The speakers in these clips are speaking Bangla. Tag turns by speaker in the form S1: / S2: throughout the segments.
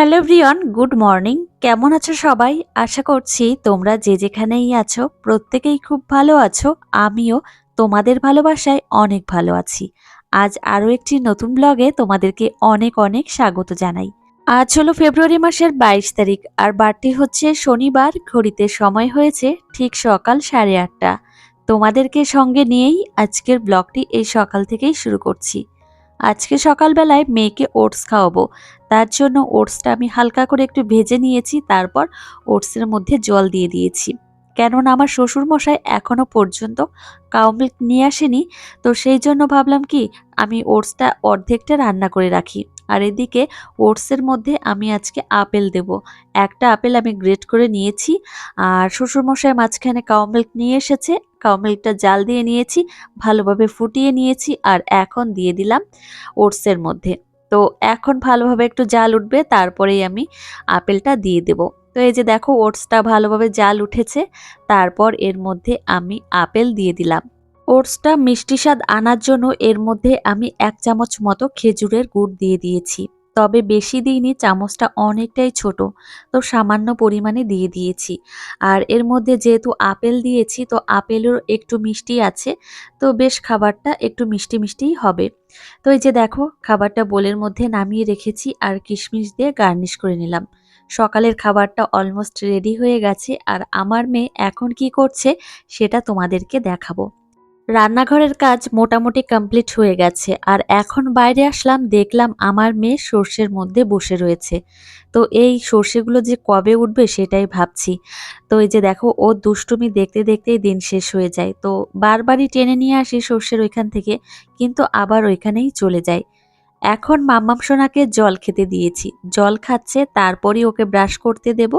S1: হ্যালো ব্রিয়ন গুড মর্নিং কেমন আছো সবাই? আশা করছি তোমরা যে যেখানেই আছো, প্রত্যেকেই খুব ভালো আছো। আমিও তোমাদের ভালোবাসায় অনেক ভালো আছি। আজ আরও একটি নতুন ব্লগে তোমাদেরকে অনেক অনেক স্বাগত জানাই। আজ হলো ফেব্রুয়ারি মাসের বাইশ তারিখ, আর বারটি হচ্ছে শনিবার। ঘড়িতে সময় হয়েছে ঠিক সকাল সাড়ে আটটা। তোমাদেরকে সঙ্গে নিয়েই আজকের ব্লগটি এই সকাল থেকেই শুরু করছি। আজকে সকালবেলায় মেয়েকে ওটস খাওয়াবো। তার জন্য ওটসটা আমি হালকা করে একটু ভেজে নিয়েছি, তারপর ওটসের মধ্যে জল দিয়ে দিয়েছি। কেননা আমার শ্বশুর মশাই এখনও পর্যন্ত কাউ মিল্ক নিয়ে আসেনি, তো সেই জন্য ভাবলাম কি, আমি ওটসটা অর্ধেকটা রান্না করে রাখি। আর এদিকে ওটসের মধ্যে আমি আজকে আপেল দেব। একটা আপেল আমি গ্রেট করে নিয়েছি, আর শ্বশুরমশাই মাঝখানে কাউ মিল্ক নিয়ে এসেছে কাউ মিল্কটা জাল দিয়ে নিয়েছি, ভালোভাবে ফুটিয়ে নিয়েছি আর এখন দিয়ে দিলাম ওটসের মধ্যে। তো এখন ভালোভাবে একটু জাল উঠবে, তারপরেই আমি আপেলটা দিয়ে দেব। তো এই যে দেখো ওটসটা ভালোভাবে জাল উঠেছে, তারপর এর মধ্যে আমি আপেল দিয়ে দিলাম। ওটসটা মিষ্টি স্বাদ আনার জন্য এর মধ্যে আমি এক চামচ মতো খেজুরের গুড় দিয়ে দিয়েছি। তবে বেশি দিইনি চামচটা অনেকটাই ছোট, তো সামান্য পরিমাণে দিয়ে দিয়েছি। আর এর মধ্যে যেহেতু আপেল দিয়েছি, তো আপেলের একটু মিষ্টি আছে, তো বেশ খাবারটা একটু মিষ্টি মিষ্টিই হবে। তো এই যে দেখো, খাবারটা বোলের মধ্যে নামিয়ে রেখেছি আর কিশমিশ দিয়ে গার্নিশ করে নিলাম। সকালের খাবারটা অলমোস্ট রেডি হয়ে গেছে, আর আমার মেয়ে এখন কি করছে সেটা তোমাদেরকে দেখাবো। রান্নাঘরের কাজ মোটামুটি কমপ্লিট হয়ে গেছে। আর এখন বাইরে আসলাম, দেখলাম আমার মেয়ে সর্ষের মধ্যে বসে রয়েছে। তো এই সর্ষেগুলো যে কবে উঠবে সেটাই ভাবছি। তো এই যে দেখো, ও দুষ্টুমি দেখতে দেখতেই দিন শেষ হয়ে যায়। তো বারবারই টেনে নিয়ে আসি সর্ষের ওইখান থেকে, কিন্তু আবার ওইখানেই চলে যায় এখন মাম্মাম সোনাকে জল খেতে দিয়েছি। জল খাচ্ছে, তারপরই ওকে ব্রাশ করতে দেব।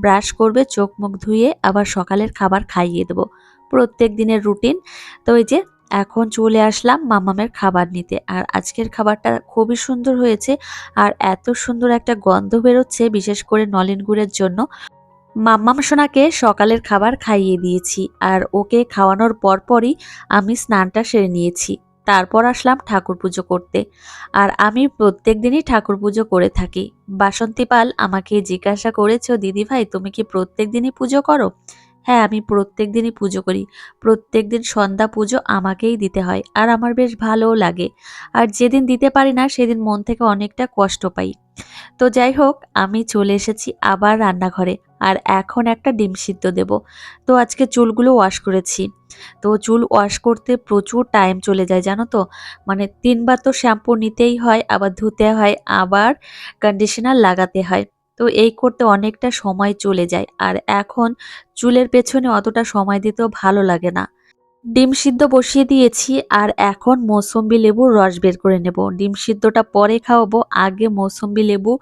S1: ব্রাশ করবে, চোখ মুখ ধুয়ে আবার সকালের খাবার খাইয়ে দেবো। প্রত্যেক দিনের রুটিন তো ওই যে এখন চলে আসলাম মামামের খাবার নিতে। আর আজকের খাবারটা খুবই সুন্দর হয়েছে আর এত সুন্দর একটা গন্ধ বেরোচ্ছে, বিশেষ করে নলেন গুড়ের জন্য। মাম্মাম সোনাকে সকালের খাবার খাইয়ে দিয়েছি আর ওকে খাওয়ানোর পরপরই আমি স্নানটা সেরে নিয়েছি। তারপর আসলাম ঠাকুর পুজো করতে। আর আমি প্রত্যেক দিনই ঠাকুর পুজো করে থাকি। বাসন্তী পাল আমাকে জিজ্ঞাসা করেছ দিদি ভাই তুমি কি প্রত্যেক দিনই পুজো করো? হ্যাঁ আমি প্রত্যেক দিনই পুজো করি। প্রত্যেক দিন সন্ধ্যা পুজো আমাকেই দিতে হয় আর আমার বেশ ভালোও লাগে। আর যেদিন দিতে পারি না, সেদিন মন থেকে অনেকটা কষ্ট পাই। তো যাই হোক, আমি চলে এসেছি আবার রান্নাঘরে আর এখন একটা ডিম সিদ্ধ দেব। তো আজকে চুলগুলো ওয়াশ করেছি। তো চুল ওয়াশ করতে প্রচুর টাইম চলে যায়, জানো তো? মানে তিনবার তো শ্যাম্পু নিতেই হয়, আবার ধুতে হয়, আবার কন্ডিশনার লাগাতে হয়। তো এই করতে অনেকটা সময় চলে যায় আর এখন চুলের পেছনে অতটা সময় দিতেও ভালো লাগে না। ডিম সিদ্ধ বসিয়ে দিয়েছি আর এখন মৌসম্বি লেবুর রস বের করে নেব। ডিম সিদ্ধটা পরে খাওয়াবো, আগে মৌসম্বি লেবু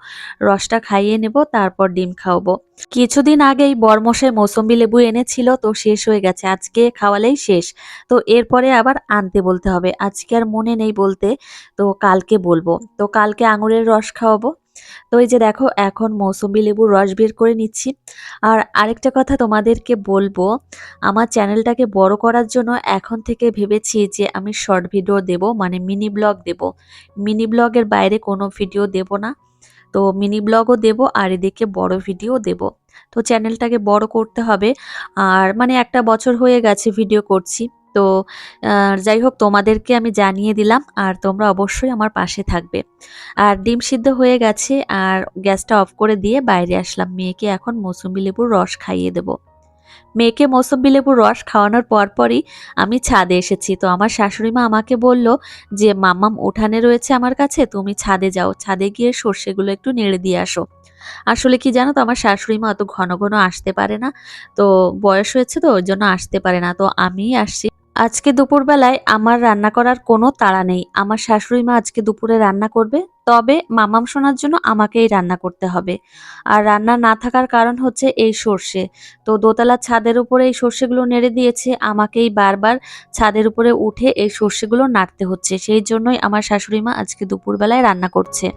S1: রসটা খাইয়ে নেব, তারপর ডিম খাওয়াবো। কিছুদিন আগেই বরমশাই মৌসম্বি লেবু এনেছিল, তো শেষ হয়ে গেছে। আজকে খাওয়ালেই শেষ। তো এরপরে আবার আনতে বলতে হবে। আজকে আর মনে নেই বলতে, তো কালকে বলব। তো কালকে আঙুরের রস খাওয়াবো। তো এই যে দেখো, এখন মৌসুমি লেবুর রস বের করে নিচ্ছি। আর আরেকটা কথা তোমাদেরকে বলব, আমার চ্যানেলটাকে বড় করার জন্য এখন থেকে ভেবেছি যে আমি শর্ট ভিডিও দেব মানে মিনি ব্লগ দেব। মিনি ব্লগের বাইরে কোনো ভিডিও দেব না। তো মিনি ব্লগও দেব আর এদিকে বড় ভিডিও দেব। তো চ্যানেলটাকে বড় করতে হবে। আর মানে একটা বছর হয়ে গেছে ভিডিও করছি। তো যাই হোক তোমাদেরকে আমি জানিয়ে দিলাম আর তোমরা অবশ্যই আমার পাশে থাকবে। আর ডিম সিদ্ধ হয়ে গেছে আর গ্যাসটা অফ করে দিয়ে বাইরে আসলাম। মেয়েকে এখন মৌসুমি লেবুর রস খাইয়ে দেবো। মেয়েকে মৌসুম্বি লেবুর রস খাওয়ানোর পরপরই আমি ছাদে এসেছি। তো আমার শাশুড়ি মা আমাকে বলল যে, মাম্মাম, উঠানে রয়েছে আমার কাছে, তুমি ছাদে যাও। ছাদে গিয়ে সর্ষেগুলো একটু নেড়ে দিয়ে আসো। আসলে কি জানো তো, আমার শাশুড়ি মা অত ঘন ঘন আসতে পারে না। তো বয়স হয়েছে তো, ওই জন্য আসতে পারে না। তো আমিই আসছি। আজকে দুপুরবেলায় আমার রান্না করার কোনো তাড়া নেই। আমার শাশুড়ি মা আজকে দুপুরে রান্না করবে, তবে মামাম শোনার জন্য আমাকেই রান্না করতে হবে। আর রান্না না থাকার কারণ হচ্ছে এই সর্ষে। তো দোতলা ছাদের উপরে এই সর্ষেগুলো নেড়ে দিয়েছে, আমাকেই বারবার ছাদের উপরে উঠে এই সর্ষেগুলো নাড়তে হচ্ছে। সেই জন্যই আমার শাশুড়ি মা আজকে দুপুরবেলায় রান্না করছে।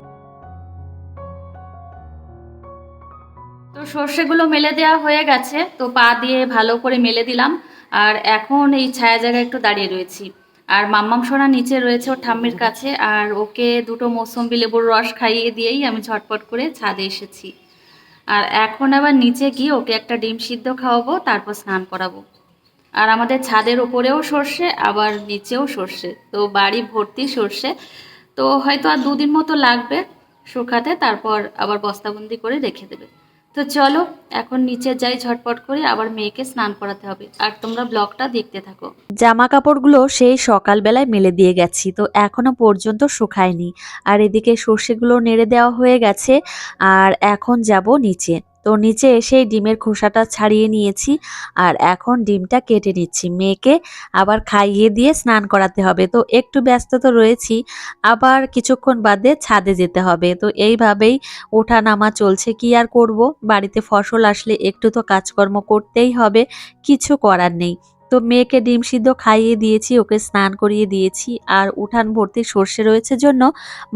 S1: তো সর্ষেগুলো মেলে দেওয়া হয়ে গেছে, তো পা দিয়ে ভালো করে মেলে দিলাম। আর এখন এই ছায়া জায়গায় একটু দাঁড়িয়ে রয়েছি।
S2: আর মাম্মাম সোনা নিচে রয়েছে ওর ঠাম্মির কাছে, আর ওকে দুটো মৌসম্বি লেবুর রস খাইয়ে দিয়েই আমি ঝটপট করে ছাদে এসেছি। আর এখন আবার নিচে গিয়ে ওকে একটা ডিম সিদ্ধ খাওয়াবো, তারপর স্নান করাবো। আর আমাদের ছাদের ওপরেও সর্ষে, আবার নিচেও সর্ষে। তো বাড়ি ভর্তি সর্ষে। তো হয়তো আর দুদিন মতো লাগবে শুকাতে, তারপর আবার বস্তাবন্দি করে রেখে দেবে। তো চলো, এখন নিচে যাই ঝটপট করে, আবার মেয়েকে স্নান করাতে হবে। আর তোমরা ব্লগটা দেখতে থাকো।
S1: জামা কাপড়গুলো সেই সকালবেলায় মেলে দিয়ে গেছি, তো এখনও পর্যন্ত শুকায়নি। আর এদিকে সর্ষেগুলো নেড়ে দেওয়া হয়ে গেছে, আর এখন যাব নিচে। তো নিচে এসেই ডিমের খোসাটা ছাড়িয়ে নিয়েছি আর এখন ডিমটা কেটে নিচ্ছি। মেয়েকে আবার খাইয়ে দিয়ে স্নান করাতে হবে। তো একটু ব্যস্ত তো রয়েছি, আবার কিছুক্ষণ বাদে ছাদে যেতে হবে। তো এইভাবেই ওঠা নামা চলছে। কি আর করব? বাড়িতে ফসল আসলে একটু তো কাজকর্ম করতেই হবে, কিছু করার নেই। তো মেয়েকে ডিম সিদ্ধ খাইয়ে দিয়েছি, ওকে স্নান করিয়ে দিয়েছি। আর উঠান ভর্তি সর্ষে রয়েছে জন্য,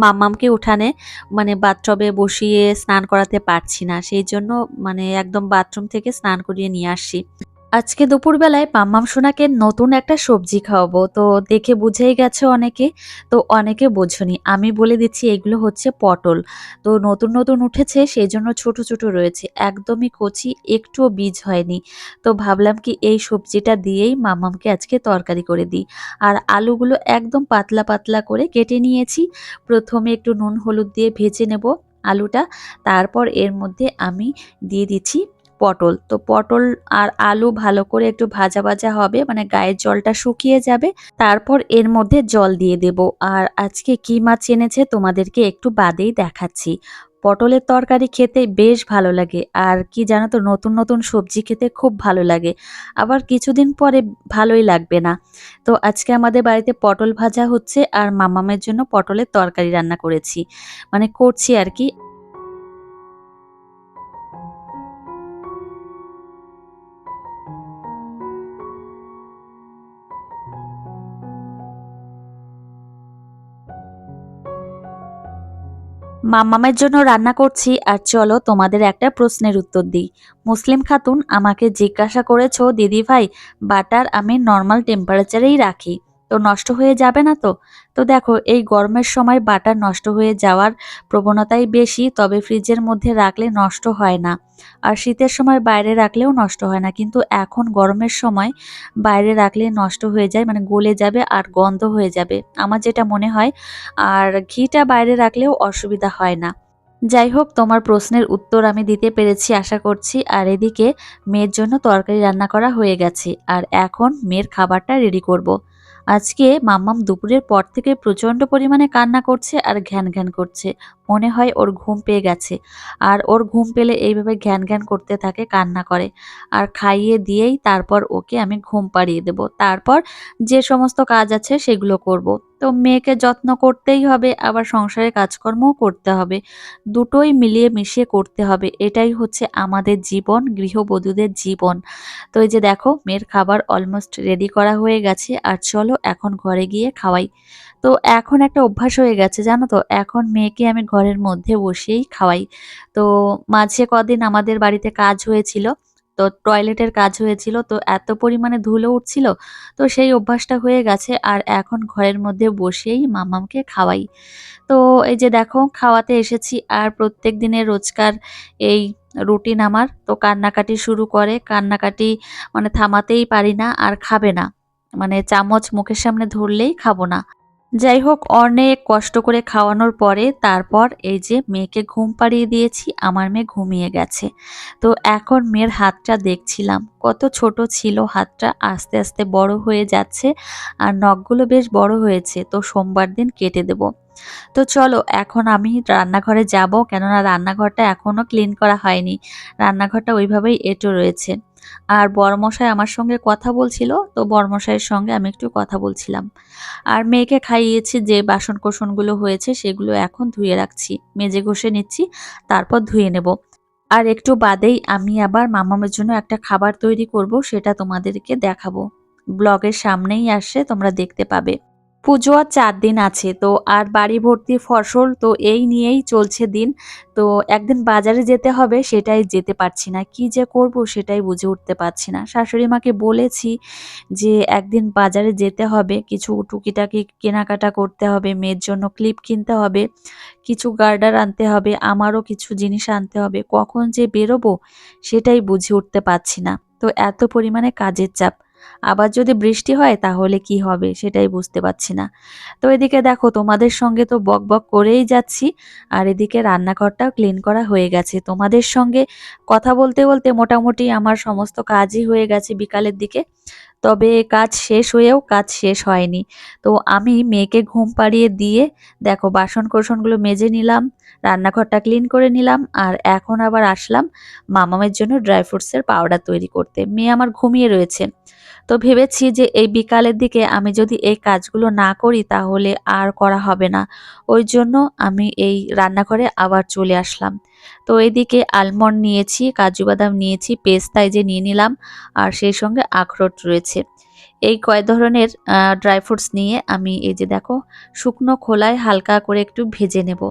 S1: মাম্মামকে উঠানে মানে বাথটবে বসিয়ে স্নান করাতে পারছি না। সেই জন্য মানে একদম বাথরুম থেকে স্নান করিয়ে নিয়ে আসছি। আজকে দুপুরবেলায় মাম্মাম সোনাকে নতুন একটা সবজি খাওয়াবো। তো দেখে বুঝেই গেছে অনেকে। তো অনেকে বোঝনি। আমি বলে দিচ্ছি, এগুলো হচ্ছে পটল। তো নতুন নতুন উঠেছে, সেই জন্য ছোট ছোট রয়েছে। একদমই কচি, একটুও বীজ হয়নি। তো ভাবলাম কি, এই সবজিটা দিয়েই মাম্মামকে আজকে তরকারি করে দিই। আর আলুগুলো একদম পাতলা পাতলা করে কেটে নিয়েছি। প্রথমে একটু নুন, হলুদ দিয়ে ভেজে নেব আলুটা। তারপর এর মধ্যে আমি দিয়ে দিচ্ছি পটল। তো পটল আর আলু ভালো করে একটু ভাজা ভাজা হবে মানে গায়ের জলটা শুকিয়ে যাবে। তারপর এর মধ্যে জল দিয়ে দেব। আর আজকে কি মাছ এনেছে তোমাদেরকে একটু বাদেই দেখাচ্ছি। পটলের তরকারি খেতে বেশ ভালো লাগে, আর কি জানো তো, নতুন নতুন সবজি খেতে খুব ভালো লাগে। আবার কিছুদিন পরে ভালোই লাগবে না। তো আজকে আমাদের বাড়িতে পটল ভাজা হচ্ছে, আর মামামের জন্য পটলের তরকারি রান্না করেছি। মানে করছি আর কি। মাম্মামের জন্য রান্না করছি, আর চলো তোমাদের একটা প্রশ্নের উত্তর দিই। মুসলিম খাতুন, আমাকে জিজ্ঞাসা করেছ, দিদি ভাই, বাটার আমি নর্মাল টেম্পারেচারেই রাখি। তো নষ্ট হয়ে যাবে না তো? তো দেখো, এই গরমের সময় বাটার নষ্ট হয়ে যাওয়ার প্রবণতাই বেশি, তবে ফ্রিজের মধ্যে রাখলে নষ্ট হয় না। আর শীতের সময় বাইরে রাখলেও নষ্ট হয় না, কিন্তু এখন গরমের সময় বাইরে রাখলে নষ্ট হয়ে যায় মানে গলে যাবে আর গন্ধ হয়ে যাবে, আমার যেটা মনে হয়। আর ঘিটা বাইরে রাখলেও অসুবিধা হয় না। যাই হোক, তোমার প্রশ্নের উত্তর আমি দিতে পেরেছি, আশা করছি। আর এদিকে মেয়ের জন্য তরকারি রান্না করা হয়ে গেছে, আর এখন মেয়ের খাবারটা রেডি করব। আজকে মাম্মাম দুপুরের পর থেকে প্রচণ্ড পরিমাণে কান্না করছে আর ঘ্যান ঘ্যান করছে। মনে হয় ওর ঘুম পেয়ে গেছে। আর ওর ঘুম পেলে এইভাবে ঘ্যান ঘ্যান করতে থাকে, কান্না করে। আর খাইয়ে দিয়েই তারপর ওকে আমি ঘুম পাড়িয়ে দেব। তারপর যে সমস্ত কাজ আছে সেগুলো করব। তো মেয়েকে যত্ন করতেই হবে, আবার সংসারে কাজকর্মও করতে হবে। দুটোই মিলিয়ে মিশিয়ে করতে হবে। এটাই হচ্ছে আমাদের জীবন, গৃহবধূদের জীবন। তো এই যে দেখো, মেয়ের খাবার অলমোস্ট রেডি করা হয়ে গেছে। আর চলো এখন ঘরে গিয়ে খাওয়াই। তো এখন একটা অভ্যাস হয়ে গেছে, জানো তো? এখন মেয়েকে আমি ঘরের মধ্যে বসেই খাওয়াই। তো মাঝে কদিন আমাদের বাড়িতে কাজ হয়েছিল, তো টয়লেটের কাজ হয়েছিল, তো এত পরিমাণে ধুলো উঠছিল, তো সেই অভ্যাসটা হয়ে গেছে আর এখন ঘরের মধ্যে বসেই মামামকে খাওয়াই। তো এই যে দেখো, খাওয়াতে এসেছি আর প্রত্যেক দিনের রোজকার এই রুটিন আমার, তো কান্নাকাটি শুরু করে, কান্নাকাটি মানে থামাতেই পারি না আর খাবে না। মানে চামচ মুখের সামনে ধরলেই খাব না। যাই হোক অনেক কষ্ট করে খাওয়ানোর পরে তারপর এই যে মেয়েকে ঘুম পাড়িয়ে দিয়েছি, আমার মেয়ে ঘুমিয়ে গেছে। তো এখন মেয়ের হাতটা দেখছিলাম, কত ছোট ছিল হাতটা, আস্তে আস্তে বড় হয়ে যাচ্ছে আর নখগুলো বেশ বড় হয়েছে, তো সোমবার দিন কেটে দেব। তো চলো, এখন আমি রান্নাঘরে যাব, কেননা রান্নাঘরটা এখনও ক্লিন করা হয়নি। রান্নাঘরটা ওইভাবেই এঁটো রয়েছে। আর বড়মশাই আমার সঙ্গে কথা বলছিল, তো বড়মশাইয়ের সঙ্গে আমি একটু কথা বলছিলাম। আর মেয়েকে খাইয়েছি, যে বাসন কোসনগুলো হয়েছে সেগুলো এখন ধুয়ে রাখছি। মেজে ঘষে নিচ্ছি, তারপর ধুয়ে নেব। আর একটু বাদেই আমি আবার মামামের জন্য একটা খাবার তৈরি করব, সেটা তোমাদেরকে দেখাবো। ব্লগের সামনেই আসে তোমরা দেখতে পাবে। পুজো আর চার দিন আছে, তো আর বাড়ি ভর্তি ফসল তো এই নিয়েই চলছে দিন। তো একদিন বাজারে যেতে হবে, সেটাই যেতে পারছি না। কি যে করব সেটাই বুঝে উঠতে পারছি না। শাশুড়ি মাকে বলেছি যে একদিন বাজারে যেতে হবে, কিছু টুকিটাকি কেনাকাটা করতে হবে, মেয়ের জন্য ক্লিপ কিনতে হবে, কিছু গার্ডার আনতে হবে, আমারও কিছু জিনিস আনতে হবে, কখন যে বেরোবো সেটাই বুঝে উঠতে পারছি না। তো এত পরিমাণে কাজের চাপ। আবার যদি বৃষ্টি হয় তাহলে কি হবে সেটাই বুঝতে পারছি না। তো এদিকে দেখো তোমাদের সঙ্গে তো বক বক করেই যাচ্ছি, আর এদিকে রান্নাঘরটাও ক্লিন করা হয়ে গেছে। তোমাদের সঙ্গে কথা বলতে বলতে মোটামুটি আমার সমস্ত কাজই হয়ে গেছে বিকালের দিকে। তবে কাজ শেষ হয়েও কাজ শেষ হয়নি। তো আমি মেয়েকে ঘুম পাড়িয়ে দিয়ে দেখো বাসন কোসনগুলো মেজে নিলাম, রান্নাঘরটা ক্লিন করে নিলাম, আর এখন আবার আসলাম মামামের জন্য ড্রাই ফ্রুটসের পাউডার তৈরি করতে। মেয়ে আমার ঘুমিয়ে রয়েছে। তো ভেবেছি যে এই বিকালের দিকে আমি যদি এই কাজগুলো না করি তাহলে আর করা হবে না। ওই জন্য আমি এই রান্নাঘরে আবার চলে আসলাম। তো এদিকে আলমন্ড নিয়েছি, কাজু বাদাম নিয়েছি পেস্তায় যে নিয়ে নিলাম আর সেই সঙ্গে আখরোট রয়েছে। এই কয় ধরনের ড্রাই ফ্রুটস নিয়ে আমি এই যে দেখো, শুকনো খোলায় হালকা করে একটু ভেজে নেব।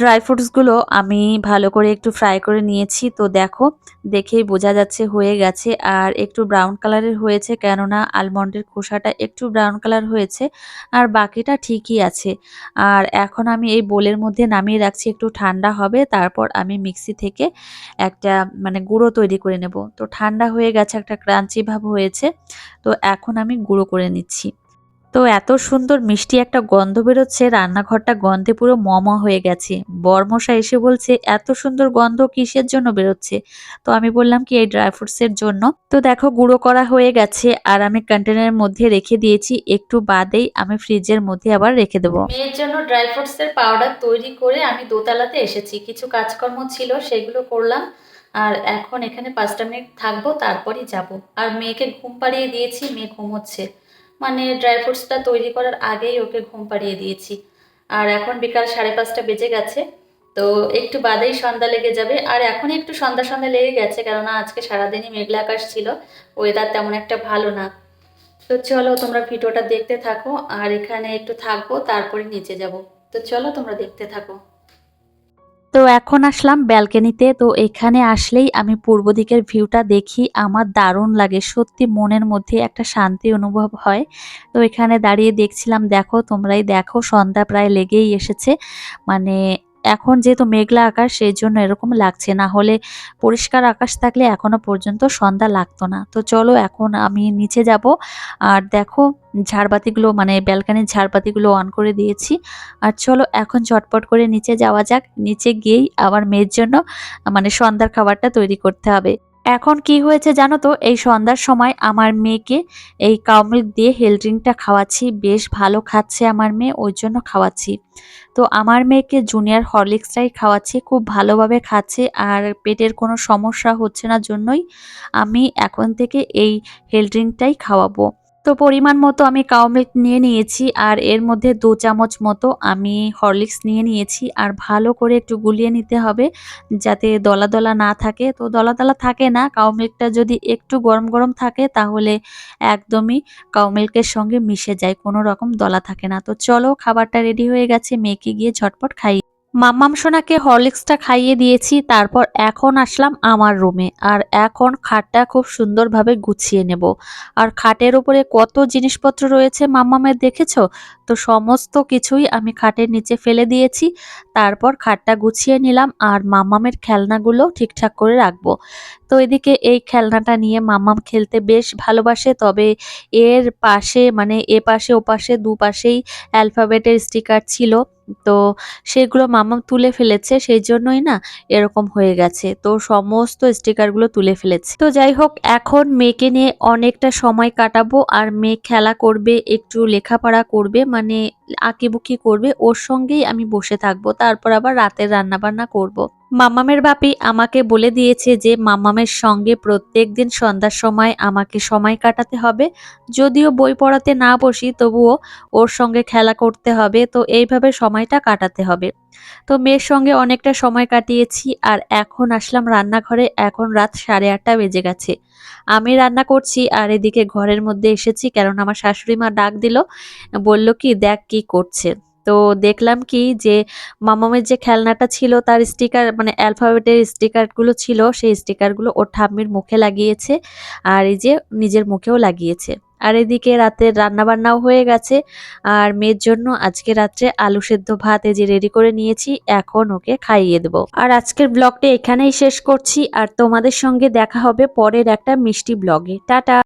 S1: ড্রাই ফ্রুটসগুলো আমি ভালো করে একটু ফ্রাই করে নিয়েছি। তো দেখো, দেখেই বোঝা যাচ্ছে হয়ে গেছে। আর একটু ব্রাউন কালারের হয়েছে, কেননা আলমন্ডের খোসাটা একটু ব্রাউন কালার হয়েছে, আর বাকিটা ঠিকই আছে। আর এখন আমি এই বোলের মধ্যে নামিয়ে রাখছি, একটু ঠান্ডা হবে, তারপর আমি মিক্সি থেকে একটা মানে গুঁড়ো তৈরি করে নেব। তো ঠান্ডা হয়ে গেছে, একটা ক্রাঞ্চি ভাব হয়েছে। তো এখন আমি গুঁড়ো করে নিচ্ছি। তো এত সুন্দর মিষ্টি একটা গন্ধ বেরোচ্ছে, রান্নাঘরটা গন্ধে পুরো মম হয়ে গেছে। বরমশা এসে বলছে, এত সুন্দর গন্ধ কিসের জন্য বেরোচ্ছে? তো আমি বললাম কি, এই ড্রাই ফ্রুটসের জন্য। তো দেখো, গুঁড়ো করা হয়ে গেছে আর আমি কন্টেনারের মধ্যে রেখে দিয়েছি। একটু বাদেই আমি ফ্রিজের মধ্যে আবার রেখে দেবো। মেয়ের জন্য ড্রাই ফ্রুটসের পাউডার তৈরি করে আমি দোতলাতে এসেছি। কিছু কাজকর্ম ছিল, সেগুলো করলাম আর এখন এখানে পাঁচটা মিনিট থাকব, তারপরই যাব। আর মেয়েকে ঘুম পাড়িয়ে দিয়েছি, মেয়ে ঘুমোচ্ছে। মানে ড্রাই ফ্রুটসটা তৈরি করার আগেই ওকে ঘুম পাড়িয়ে দিয়েছি। আর এখন বিকাল সাড়ে পাঁচটা বেজে গেছে, তো একটু বাদেই সন্ধ্যা লেগে যাবে। আর এখন একটু সন্ধ্যা সন্ধ্যা লেগে গেছে, কেননা আজকে সারাদিনই মেঘলা আকাশ ছিল ওয়েদার তেমন একটা ভালো না। তো চলো তোমরা ভিডিওটা দেখতে থাকো, আর এখানে একটু থাকব, তারপরে নিচে যাব। তো চলো তোমরা দেখতে থাকো। তো এখন আসলাম ব্যালকানিতে। তো এখানে আসলেই আমি পূর্ব দিকের ভিউটা দেখি। আমার দারুণ লাগে, সত্যি মনের মধ্যে একটা শান্তি অনুভব হয়। তো এখানে দাঁড়িয়ে দেখছিলাম, দেখো তোমরাই দেখো, সন্ধ্যা প্রায় লেগেই এসেছে। মানে এখন যেহেতু মেঘলা আকাশ সেই জন্য এরকম লাগছে। না হলে পরিষ্কার আকাশ থাকলে এখনও পর্যন্ত সন্ধ্যা লাগতো না। তো চলো এখন আমি নিচে যাব। আর দেখো, ঝাড়বাতিগুলো মানে ব্যালকানির ঝাড়বাতিগুলো অন করে দিয়েছি। আর চলো এখন চটপট করে নিচে যাওয়া যাক। নিচে গিয়েই আবার মেয়ের জন্য মানে সন্ধ্যার খাবারটা তৈরি করতে হবে। এখন কি হয়েছে জানো তো? এই সন্ধ্যার সময় আমার মেয়েকে এই কাউমিল্ক দিয়ে হেল ড্রিঙ্কটা খাওয়াচ্ছি। বেশ ভালো খাচ্ছে আমার মেয়ে ওই জন্য খাওয়াচ্ছি। তো আমার মেয়েকে জুনিয়র হরলিক্সটাই খাওয়াচ্ছি, খুব ভালোভাবে খাচ্ছে। আর পেটের কোনো সমস্যা হচ্ছে না জন্যই আমি এখন থেকে এই হেল ড্রিঙ্কটাই খাওয়াবো। তো পরিমাণ মতো আমি কাউ মিল্ক নিয়ে নিয়েছি আর এর মধ্যে দু চামচ মতো আমি হরলিক্স নিয়ে নিয়েছি আর ভালো করে একটু গুলিয়ে নিতে হবে যাতে দলা দলা না থাকে। তো দলা দলা থাকে না, কাউ মিল্কটা যদি একটু গরম গরম থাকে তাহলে একদমই কাউ মিল্কের সঙ্গে মিশে যায়, কোনো রকম দলা থাকে না। তো চলো খাবারটা রেডি হয়ে গেছে, মেয়েকে গিয়ে ঝটপট খাই মাম্মাম সোনাকে হরলিক্সটা খাইয়ে দিয়েছি, তারপর এখন আসলাম আমার রুমে। আর এখন খাটটা খুব সুন্দরভাবে গুছিয়ে নেব। আর খাটের উপরে কত জিনিসপত্র রয়েছে মাম্মামের দেখেছ? তো সমস্ত কিছুই আমি খাটের নিচে ফেলে দিয়েছি। তারপর খাটটা গুছিয়ে নিলাম আর মাম্মামের খেলনাগুলো ঠিকঠাক করে রাখব। তো এদিকে এই খেলনাটা নিয়ে মাম্মাম খেলতে বেশ ভালোবাসে, তবে এর পাশে মানে এ পাশে, ও পাশে দুপাশেই অ্যালফাবেটের স্টিকার ছিল। তো সেগুলো মাম্মাম তুলে ফেলেছে, সেই জন্যই না এরকম হয়ে গেছে। তো সমস্ত স্টিকারগুলো তুলে ফেলেছে। তো যাই হোক, এখন মেয়েকে নিয়ে অনেকটা সময় কাটাবো, আর মেয়ে খেলা করবে, একটু লেখাপড়া করবে মানে আঁকিবুকি করবে, ওর সঙ্গেই আমি বসে থাকব। তারপর আবার রাতের রান্না বান্না করব। মামামের বাপি আমাকে বলে দিয়েছে যে মামামের সঙ্গে প্রত্যেক দিন সন্ধ্যার সময় আমাকে সময় কাটাতে হবে। যদিও বই পড়াতে না বসি, তবুও ওর সঙ্গে খেলা করতে হবে, তো এইভাবে সময়টা কাটাতে হবে। তো মেয়ের সঙ্গে অনেকটা সময় কাটিয়েছি আর এখন আসলাম রান্নাঘরে। এখন রাত সাড়ে আটটা বেজে গেছে। আমি রান্না করছি আর এদিকে ঘরের মধ্যে এসেছি কারণ আমার শাশুড়ি মা ডাক দিল, বলল কি, দেখ কি করছে। তো দেখলাম কি যে মামামের যে খেলনাটা ছিল তার স্টিকার মানে অ্যালফাবেটের স্টিকারগুলো ছিল, সেই স্টিকারগুলো ওর ঠাম্মির মুখে লাগিয়েছে আর এই যে নিজের মুখেও লাগিয়েছে। আর এদিকে রাতের রান্নাবান্নাও হয়ে গেছে আর মেয়ের জন্য আজকে রাত্রে আলু সেদ্ধ ভাত এই যে রেডি করে নিয়েছি, এখন ওকে খাইয়ে দেবো। আর আজকের ব্লগটা এখানেই শেষ করছি আর তোমাদের সঙ্গে দেখা হবে পরের একটা মিষ্টি ব্লগে। টাটা!